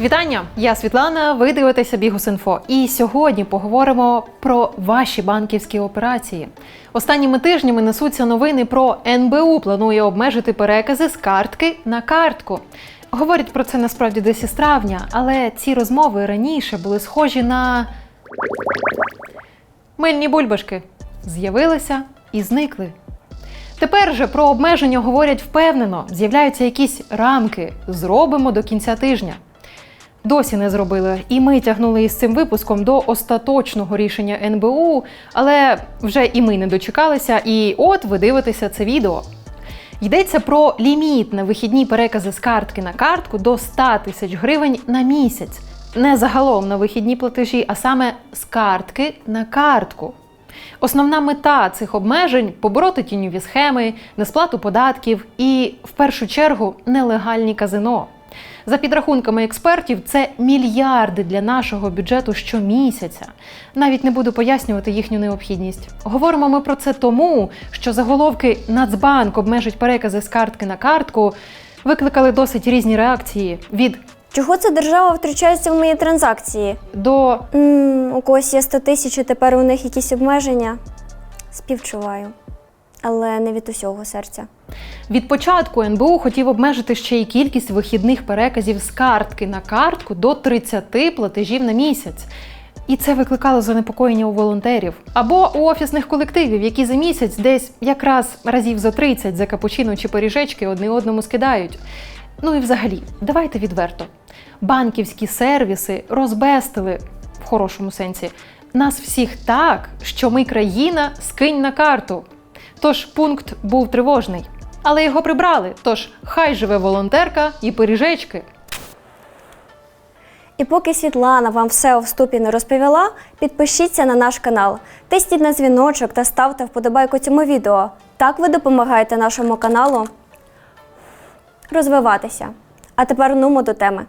Вітання! Я Світлана. Ви дивитеся Бігус.Інфо. І сьогодні поговоримо про ваші банківські операції. Останніми тижнями несуться новини про НБУ планує обмежити перекази з картки на картку. Говорять про це насправді десь із травня, але ці розмови раніше були схожі на мильні бульбашки. З'явилися і зникли. Тепер же про обмеження говорять впевнено, з'являються якісь рамки. Зробимо до кінця тижня. Досі не зробили, і ми тягнули із цим випуском до остаточного рішення НБУ, але вже і ми не дочекалися. І от ви дивитеся це відео. Йдеться про ліміт на вихідні перекази з картки на картку до 100 тисяч гривень на місяць. Не загалом на вихідні платежі, а саме з картки на картку. Основна мета цих обмежень побороти тіньові схеми, несплату податків і, в першу чергу, нелегальні казино. За підрахунками експертів, це мільярди для нашого бюджету щомісяця. Навіть не буду пояснювати їхню необхідність. Говоримо ми про це тому, що заголовки Нацбанк обмежить перекази з картки на картку викликали досить різні реакції від Чого це держава втручається в мої транзакції? до м у когось є 100 тисяч, і тепер у них якісь обмеження. Співчуваю. Але не від усього серця. Від початку НБУ хотів обмежити ще й кількість вихідних переказів з картки на картку до 30 платежів на місяць. І це викликало занепокоєння у волонтерів або у офісних колективів, які за місяць десь якраз разів за 30 за капучино чи пиріжечки одне одному скидають. Ну і взагалі, давайте відверто. Банківські сервіси розбестили в хорошому сенсі нас всіх так, що ми країна скинь на карту. Тож пункт був тривожний. Але його прибрали. Тож хай живе волонтерка і пиріжечки. І поки Світлана вам все у вступі не розповіла, підпишіться на наш канал, тисніть на дзвіночок та ставте вподобайку цьому відео. Так ви допомагаєте нашому каналу розвиватися. А тепер нумо до теми.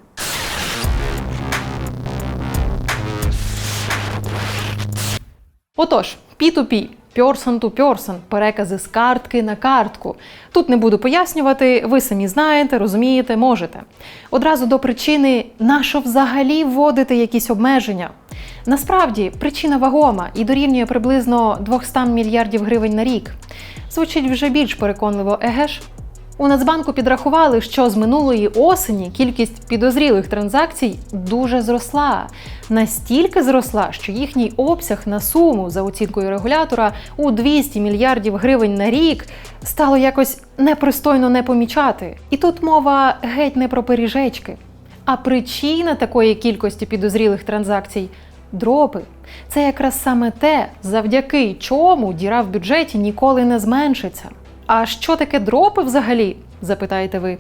Отож, P2P, person to person, перекази з картки на картку. Тут не буду пояснювати, ви самі знаєте, розумієте, можете. Одразу до причини, на що взагалі вводити якісь обмеження. Насправді причина вагома і дорівнює приблизно 200 мільярдів гривень на рік. Звучить вже більш переконливо, еге ж? У Нацбанку підрахували, що з минулої осені кількість підозрілих транзакцій дуже зросла. Настільки зросла, що їхній обсяг на суму за оцінкою регулятора у 200 мільярдів гривень на рік стало якось непристойно не помічати. І тут мова геть не про пиріжечки. А причина такої кількості підозрілих транзакцій дропи. Це якраз саме те, завдяки чому діра в бюджеті ніколи не зменшиться. А що таке дропи взагалі? запитаєте ви.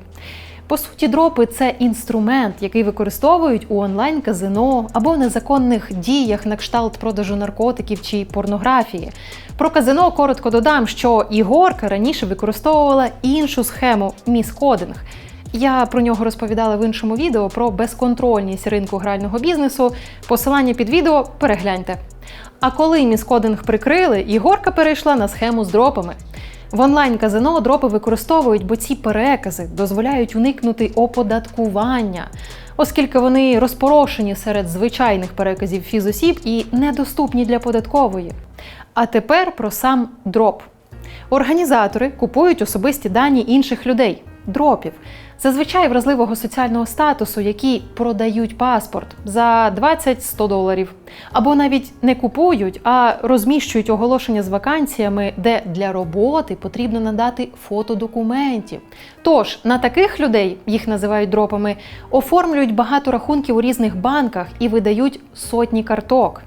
По суті, дропи це інструмент, який використовують у онлайн-казино або незаконних діях на кшталт продажу наркотиків чи порнографії. Про казино коротко додам, що ігорка раніше використовувала іншу схему міскодинг. Я про нього розповідала в іншому відео про безконтрольність ринку грального бізнесу. Посилання під відео перегляньте. А коли міскодинг прикрили, ігорка перейшла на схему з дропами. В онлайн-казино дропи використовують, бо ці перекази дозволяють уникнути оподаткування, оскільки вони розпорошені серед звичайних переказів фізосіб і недоступні для податкової. А тепер про сам дроп. Організатори купують особисті дані інших людей дропів, зазвичай вразливого соціального статусу, які продають паспорт за 20-100 доларів, або навіть не купують, а розміщують оголошення з вакансіями, де для роботи потрібно надати фото документів. Тож на таких людей їх називають дропами, оформлюють багато рахунків у різних банках і видають сотні карток.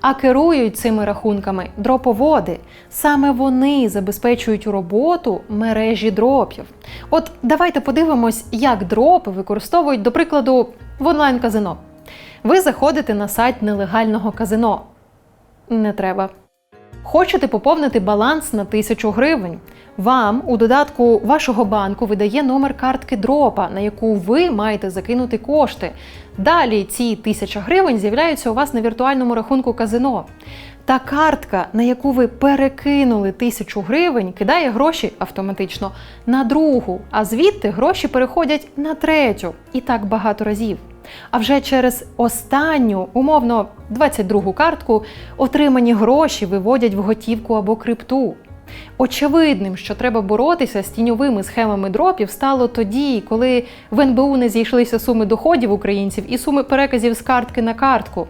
А керують цими рахунками дроповоди. Саме вони забезпечують роботу мережі дропів. От давайте подивимось, як дропи використовують, до прикладу, в онлайн-казино. Ви заходите на сайт нелегального казино. Не треба. Хочете поповнити баланс на 1000 гривень. Вам у додатку вашого банку видає номер картки дропа, на яку ви маєте закинути кошти. Далі ці 1000 гривень з'являються у вас на віртуальному рахунку казино. Та картка, на яку ви перекинули 1000 гривень, кидає гроші автоматично на другу, а звідти гроші переходять на третю. І так багато разів. А вже через останню, умовно, 22-гу картку отримані гроші виводять в готівку або крипту. Очевидним, що треба боротися з тіньовими схемами дропів, стало тоді, коли в НБУ не зійшлися суми доходів українців і суми переказів з картки на картку.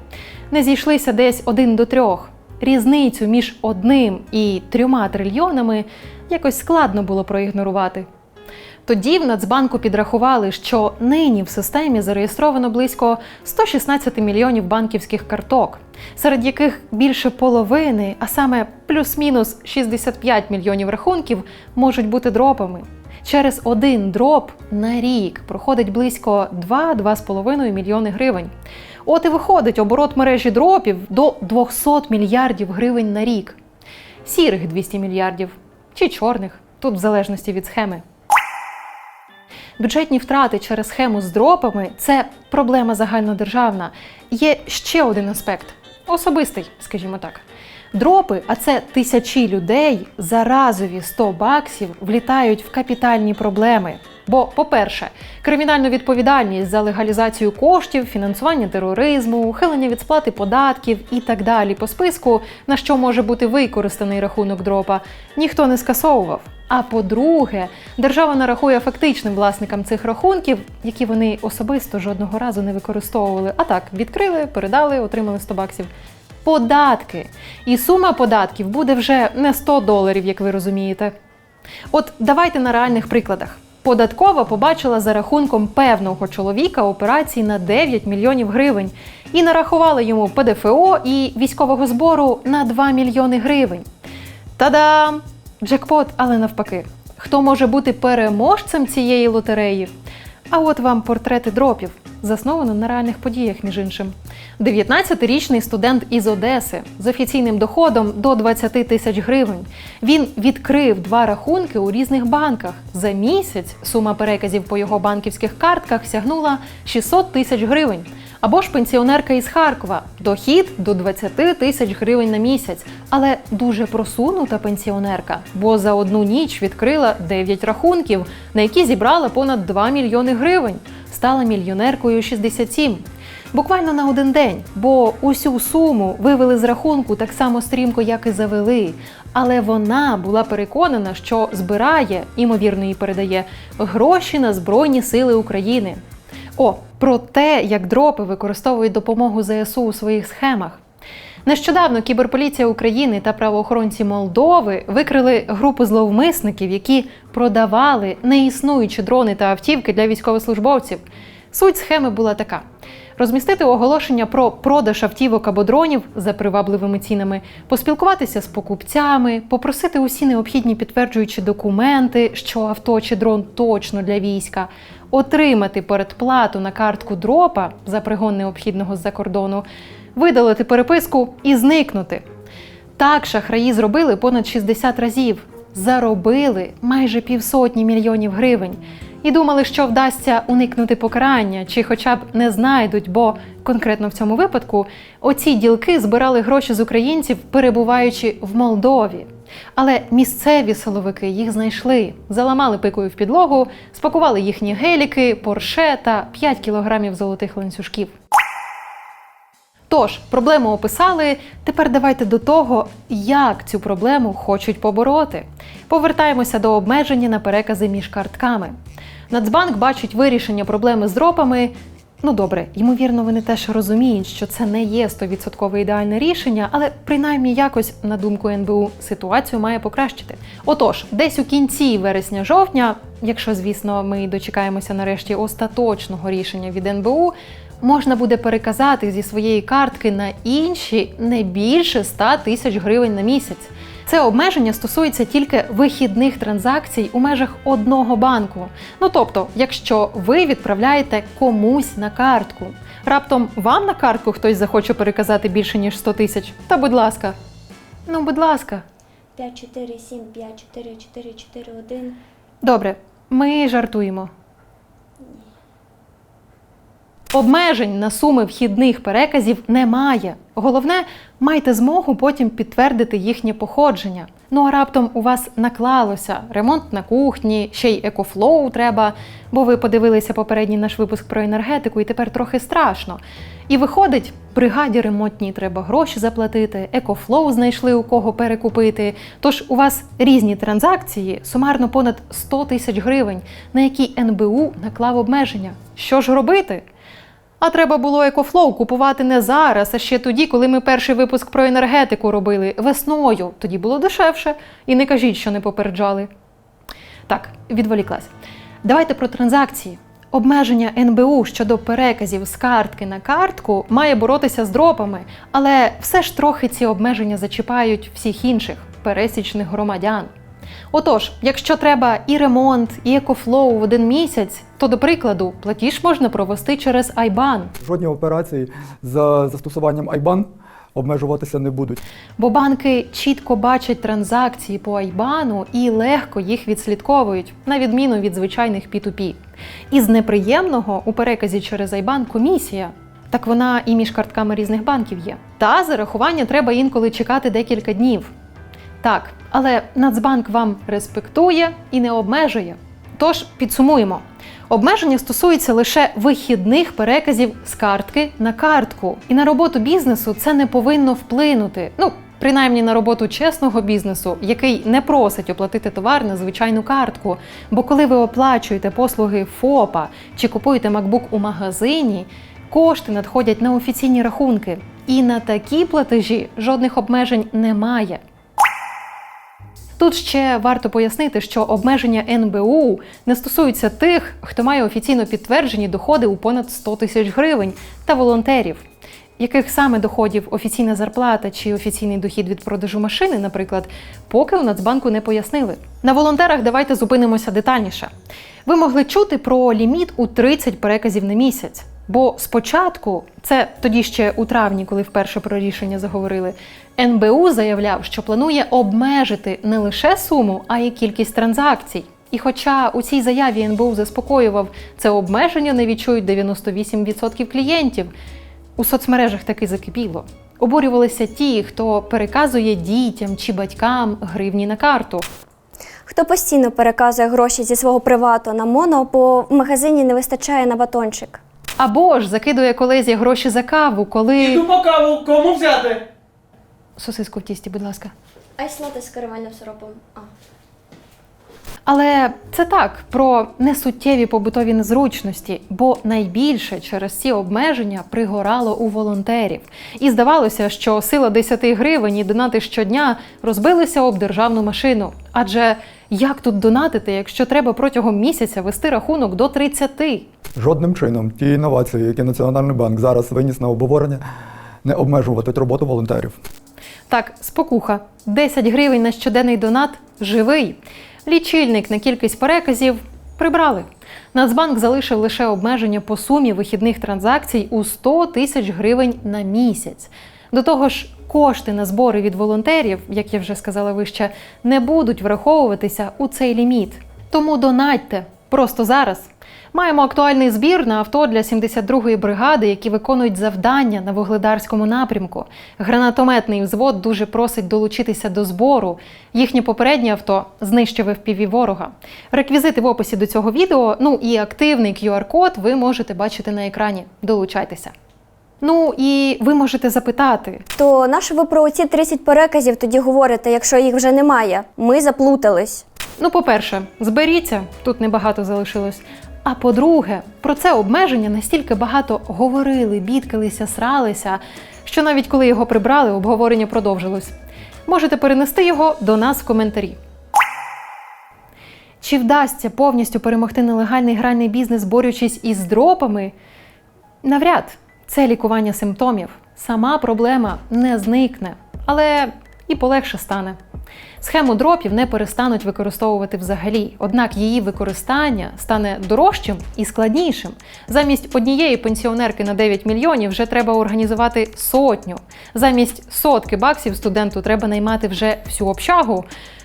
Не зійшлися десь один до трьох. Різницю між одним і трьома трильйонами якось складно було проігнорувати. Тоді в Нацбанку підрахували, що нині в системі зареєстровано близько 116 мільйонів банківських карток, серед яких більше половини, а саме плюс-мінус 65 мільйонів рахунків, можуть бути дропами. Через один дроп на рік проходить близько 2-2,5 мільйони гривень. От і виходить оборот мережі дропів до 200 мільярдів гривень на рік. Сірих 200 мільярдів чи чорних, тут в залежності від схеми. Бюджетні втрати через схему з дропами це проблема загальнодержавна. Є ще один аспект особистий, скажімо так. Дропи, а це тисячі людей за разові 100 баксів влітають в капітальні проблеми. Бо, по-перше, кримінальну відповідальність за легалізацію коштів, фінансування тероризму, ухилення від сплати податків і так далі по списку, на що може бути використаний рахунок дропа, ніхто не скасовував. А по-друге, держава нарахує фактичним власникам цих рахунків, які вони особисто жодного разу не використовували. А так, відкрили, передали, отримали 100 баксів. Податки. І сума податків буде вже не 100 доларів, як ви розумієте. От давайте на реальних прикладах. Податкова побачила за рахунком певного чоловіка операції на 9 мільйонів гривень і нарахувала йому ПДФО і військового збору на 2 мільйони гривень. Та-дам! Джекпот, але навпаки. Хто може бути переможцем цієї лотереї? А от вам портрети дропів, засновано на реальних подіях, між іншим. 19-річний студент із Одеси з офіційним доходом до 20 тисяч гривень. Він відкрив два рахунки у різних банках. За місяць сума переказів по його банківських картках сягнула 600 тисяч гривень. Або ж пенсіонерка із Харкова, дохід до 20 тисяч гривень на місяць, але дуже просунута пенсіонерка, бо за одну ніч відкрила 9 рахунків, на які зібрала понад 2 мільйони гривень. Стала мільйонеркою 67. Буквально на один день, бо усю суму вивели з рахунку так само стрімко, як і завели. Але вона була переконана, що збирає, імовірно, і передає гроші на Збройні Сили України. О, про те, як дропи використовують допомогу ЗСУ у своїх схемах. Нещодавно кіберполіція України та правоохоронці Молдови викрили групу зловмисників, які продавали неіснуючі дрони та автівки для військовослужбовців. Суть схеми була така: розмістити оголошення про продаж автівок або дронів за привабливими цінами, поспілкуватися з покупцями, попросити усі необхідні підтверджуючі документи, що авто чи дрон точно для війська, отримати передплату на картку дропа за пригон необхідного з-за кордону, видалити переписку і зникнути. Так шахраї зробили понад 60 разів, заробили майже півсотні мільйонів гривень. І думали, що вдасться уникнути покарання, чи хоча б не знайдуть, бо конкретно в цьому випадку оці ділки збирали гроші з українців, перебуваючи в Молдові. Але місцеві силовики їх знайшли, заламали пикою в підлогу, спакували їхні геліки, порше та 5 кілограмів золотих ланцюжків. Тож, проблему описали. Тепер давайте до того, як цю проблему хочуть побороти. Повертаємося до обмеження на перекази між картками. Нацбанк бачить вирішення проблеми з дропами. Ну добре, ймовірно, вони теж розуміють, що це не є 100% ідеальне рішення, але принаймні якось, на думку НБУ, ситуацію має покращити. Отож, десь у кінці вересня-жовтня, якщо звісно ми дочекаємося нарешті остаточного рішення від НБУ, можна буде переказати зі своєї картки на інші не більше 100 тисяч гривень на місяць. Це обмеження стосується тільки вихідних транзакцій у межах одного банку. Ну тобто, якщо ви відправляєте комусь на картку, раптом вам на картку хтось захоче переказати більше ніж 100 тисяч, та будь ласка. Ну, будь ласка. 5, 4, 7, 5, 4, 4, 4, 1. Добре, ми жартуємо. Обмежень на суми вхідних переказів немає. Головне, майте змогу потім підтвердити їхнє походження. Ну а раптом у вас наклалося ремонт на кухні, ще й екофлоу треба, бо ви подивилися попередній наш випуск про енергетику, і тепер трохи страшно. І виходить, бригаді ремонтній треба гроші заплатити, екофлоу знайшли у кого перекупити. Тож у вас різні транзакції, сумарно понад 100 тисяч гривень, на які НБУ наклав обмеження. Що ж робити? А треба було екофлоу купувати не зараз, а ще тоді, коли ми перший випуск про енергетику робили весною. Тоді було дешевше. І не кажіть, що не попереджали. Так, відволіклась. Давайте про транзакції. Обмеження НБУ щодо переказів з картки на картку має боротися з дропами, але все ж трохи ці обмеження зачіпають всіх інших пересічних громадян. Отож, якщо треба і ремонт, і екофлоу в один місяць, то до прикладу, платіж можна провести через IBAN. Жодні операції за застосуванням IBAN обмежуватися не будуть. Бо банки чітко бачать транзакції по Айбану і легко їх відслідковують, на відміну від звичайних P2P. Із неприємного у переказі через Айбан комісія. Так вона і між картками різних банків є. Та зарахування треба інколи чекати декілька днів. Так, але Нацбанк вам респектує і не обмежує. Тож підсумуємо. Обмеження стосуються лише вихідних переказів з картки на картку. І на роботу бізнесу це не повинно вплинути. Ну, принаймні на роботу чесного бізнесу, який не просить оплатити товар на звичайну картку. Бо коли ви оплачуєте послуги ФОПа чи купуєте MacBook у магазині, кошти надходять на офіційні рахунки. І на такі платежі жодних обмежень немає. Тут ще варто пояснити, що обмеження НБУ не стосуються тих, хто має офіційно підтверджені доходи у понад 100 тисяч гривень, та волонтерів, яких саме доходів офіційна зарплата чи офіційний дохід від продажу машини, наприклад, поки у Нацбанку не пояснили. На волонтерах давайте зупинимося детальніше. Ви могли чути про ліміт у 30 переказів на місяць. Бо спочатку, це тоді ще у травні, коли вперше про рішення заговорили, НБУ заявляв, що планує обмежити не лише суму, а й кількість транзакцій. І хоча у цій заяві НБУ заспокоював, це обмеження не відчують 98% клієнтів, у соцмережах таки закипіло. Обурювалися ті, хто переказує дітям чи батькам гривні на карту. Хто постійно переказує гроші зі свого привату на моно, бо в магазині не вистачає на батончик. Або ж закидує колезі гроші за каву, коли. Іду по каву, кому взяти? Сосиску в тісті, будь ласка. Айс лати з карамельним сиропом. А. Але це так про несуттєві побутові незручності, бо найбільше через ці обмеження пригорало у волонтерів. І здавалося, що сила 10 гривень і донати щодня розбилися об державну машину. Адже як тут донатити, якщо треба протягом місяця вести рахунок до 30? Жодним чином ті інновації, які Національний банк зараз виніс на обговорення, не обмежуватимуть роботу волонтерів. Так, спокуха. 10 гривень на щоденний донат живий. Лічильник на кількість переказів прибрали. Нацбанк залишив лише обмеження по сумі вихідних транзакцій у 100 тисяч гривень на місяць. До того ж, кошти на збори від волонтерів, як я вже сказала вище, не будуть враховуватися у цей ліміт. Тому донатьте просто зараз. Маємо актуальний збір на авто для 72-ї бригади, які виконують завдання на вугледарському напрямку. Гранатометний взвод дуже просить долучитися до збору. Їхнє попереднє авто знищив FPV ворога. Реквізити в описі до цього відео, ну і активний QR-код ви можете бачити на екрані. Долучайтеся. Ну і ви можете запитати, То нащо ви про ці 30 переказів тоді говорите, якщо їх вже немає? Ми заплутались. Ну, по-перше, зберіться, тут небагато залишилось. А по-друге, про це обмеження настільки багато говорили, бідкалися, сралися, що навіть коли його прибрали, обговорення продовжилось. Можете перенести його до нас в коментарі. Чи вдасться повністю перемогти нелегальний гральний бізнес, борючись із дропами? Навряд це лікування симптомів. Сама проблема не зникне, але і полегше стане. Схему дропів не перестануть використовувати взагалі, однак її використання стане дорожчим і складнішим. Замість однієї пенсіонерки на 9 мільйонів вже треба організувати сотню. Замість сотки баксів студенту треба наймати вже всю общагу.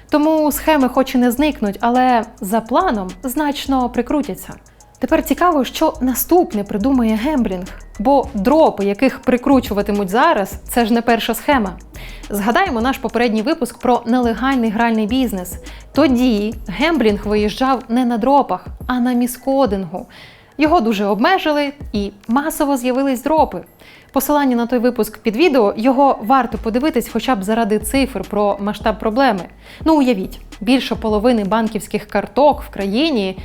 Тому схеми хоч і не зникнуть, але за планом значно прикрутяться. Тепер цікаво, що наступне придумає гемблінг, бо дропи, яких прикручуватимуть зараз, це ж не перша схема. Згадаємо наш попередній випуск про нелегальний гральний бізнес. Тоді гемблінг виїжджав не на дропах, а на міскодингу. Його дуже обмежили і масово з'явились дропи. Посилання на той випуск під відео його варто подивитись хоча б заради цифр про масштаб проблеми. Ну уявіть, більше половини банківських карток в країні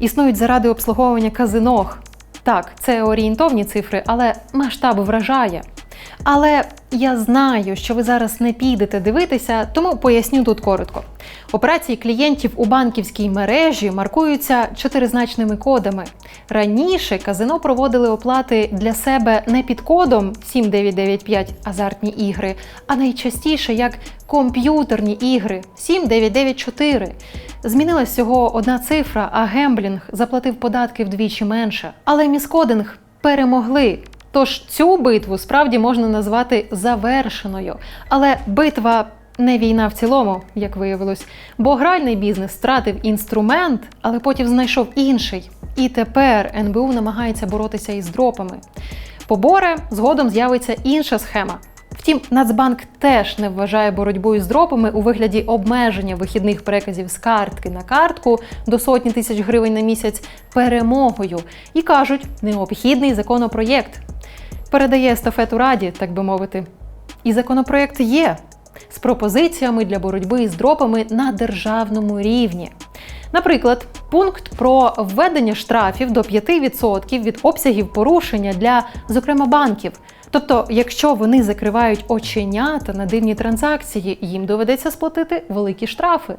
існують заради обслуговування казинох. Так, це орієнтовні цифри, але масштаб вражає. Але я знаю, що ви зараз не підете дивитися, тому поясню тут коротко. Операції клієнтів у банківській мережі маркуються чотиризначними кодами. Раніше казино проводили оплати для себе не під кодом 7995 азартні ігри, а найчастіше як комп'ютерні ігри 7994. Змінилась всього одна цифра, а гемблінг заплатив податки вдвічі менше. Але міскодинг перемогли. Тож цю битву справді можна назвати завершеною. Але битва не війна в цілому, як виявилось, бо гральний бізнес втратив інструмент, але потім знайшов інший. І тепер НБУ намагається боротися із дропами. Поборе згодом з'явиться інша схема. Втім, Нацбанк теж не вважає боротьбою з дропами у вигляді обмеження вихідних переказів з картки на картку до сотні тисяч гривень на місяць перемогою і кажуть, необхідний законопроєкт. Передає естафету раді, так би мовити. І законопроект є з пропозиціями для боротьби з дропами на державному рівні. Наприклад, пункт про введення штрафів до 5% від обсягів порушення для, зокрема, банків. Тобто, якщо вони закривають оченята на дивні транзакції, їм доведеться сплатити великі штрафи.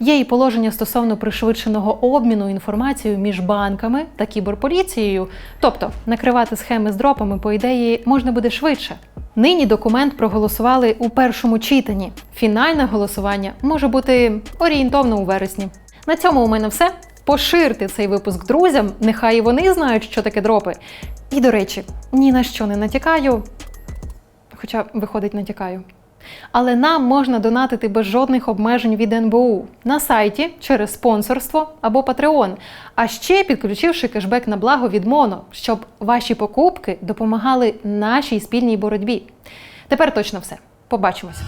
Є і положення стосовно пришвидшеного обміну інформацією між банками та кіберполіцією. Тобто, накривати схеми з дропами, по ідеї, можна буде швидше. Нині документ проголосували у першому читанні. Фінальне голосування може бути орієнтовно у вересні. На цьому у мене все. Поширте цей випуск друзям, нехай і вони знають, що таке дропи. І до речі, ні на що не натякаю, хоча виходить, натякаю. Але нам можна донатити без жодних обмежень від НБУ на сайті через спонсорство або Patreon, а ще підключивши кешбек на благо від Моно, щоб ваші покупки допомагали нашій спільній боротьбі. Тепер точно все. Побачимось!